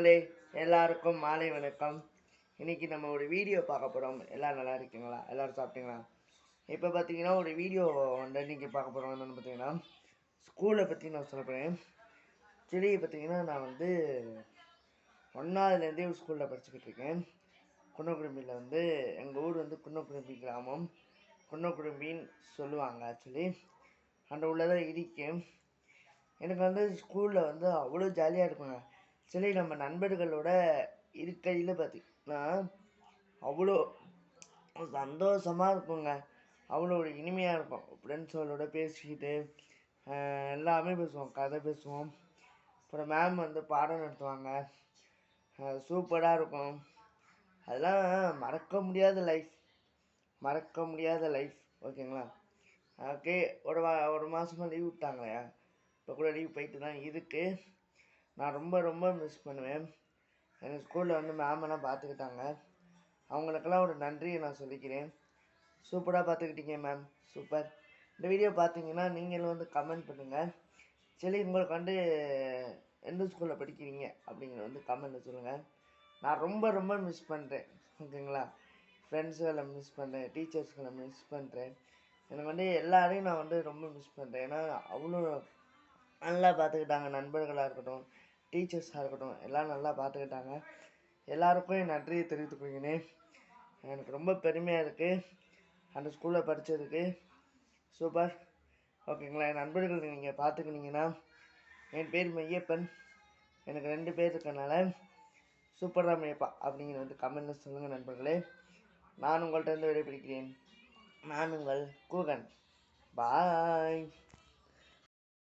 மக்களே எல்லாருக்கும் மாலை வணக்கம். இன்னைக்கு நம்ம ஒரு வீடியோ பார்க்க போகிறோம் எல்லோரும் நல்லா இருக்கீங்களா? எல்லோரும் சாப்பிட்டீங்களா? இப்போ பார்த்தீங்கன்னா ஒரு வீடியோ வந்து இன்னைக்கு பார்க்க போகிறோம் என்னென்னு பார்த்தீங்கன்னா ஸ்கூலை பற்றி நான் சொல்ல போகிறேன் சரி பார்த்தீங்கன்னா நான் வந்து ஒன்றாவதுலேருந்தே ஒரு ஸ்கூலில் படிச்சுக்கிட்டு இருக்கேன். குன்னக்குடும்பியில் வந்து எங்கள் ஊர் வந்து குன்னக்குடும்பி கிராமம். குன்னக்குடும்பின்னு சொல்லுவாங்க ஆக்சுவலி அந்த உள்ளதான் இருக்கேன். எனக்கு வந்து ஸ்கூலில் வந்து அவ்வளோ ஜாலியாக இருக்குங்க. சரி நம்ம நண்பர்களோட இருக்கையில் பார்த்திங்கன்னா அவ்வளோ சந்தோஷமாக இருக்குங்க அவ்வளோ ஒரு இனிமையாக இருக்கும் ஃப்ரெண்ட்ஸோட பேசிக்கிட்டு எல்லாமே பேசுவோம். கதை பேசுவோம். அப்புறம் மேம் வந்து பாடம் நடத்துவாங்க. சூப்பராக இருக்கும். அதெல்லாம் மறக்க முடியாத லைஃப் மறக்க முடியாத லைஃப் ஓகேங்களா ஓகே ஒரு வா ஒரு மாதமாக லீவ் விட்டாங்களே இப்போ கூட லீவ் போயிட்டு தான் இருக்குது நான் ரொம்ப ரொம்ப மிஸ் பண்ணுவேன். எனக்கு ஸ்கூலில் வந்து மேமெல்லாம் பார்த்துக்கிட்டாங்க. அவங்களுக்கெல்லாம் ஒரு நன்றியை நான் சொல்லிக்கிறேன். சூப்பராக பார்த்துக்கிட்டீங்க மேம் சூப்பர் இந்த வீடியோ பார்த்தீங்கன்னா நீங்களும் வந்து கமெண்ட் பண்ணுங்கள் சரி உங்களுக்கு வந்து எந்த ஸ்கூலில் படிக்கிறீங்க அப்படிங்கிறத வந்து கமெண்ட்டில் சொல்லுங்கள் நான் ரொம்ப ரொம்ப மிஸ் பண்ணுறேன் ஓகேங்களா? ஃப்ரெண்ட்ஸுகளை மிஸ் பண்ணுறேன் டீச்சர்ஸ்களை மிஸ் பண்ணுறேன் எனக்கு வந்து எல்லாரையும் நான் வந்து ரொம்ப மிஸ் பண்ணுறேன் ஏன்னா அவ்வளோ நல்லா பார்த்துக்கிட்டாங்க. நண்பர்களாக இருக்கட்டும் டீச்சர்ஸாக இருக்கட்டும் எல்லாம் நல்லா பார்த்துக்கிட்டாங்க எல்லாருக்கும் என் நன்றியை தெரிவித்துக்கொள்கிறேன் எனக்கு ரொம்ப பெருமையாக இருக்குது அந்த ஸ்கூலில் படித்ததுக்கு சூப்பர் ஓகேங்களா என் நண்பர்கள் நீங்கள் பார்த்துக்கினீங்கன்னா என் பேர் மையப்பன். எனக்கு ரெண்டு பேர் இருக்கனால சூப்பராக மையப்பா. அப்படிங்கிற வந்து கமெண்ட்டில் சொல்லுங்கள் நண்பர்களே. நான் உங்கள்கிட்ட இருந்து விடைபிடிக்கிறேன் நான் உங்கள் கூகன். பாய்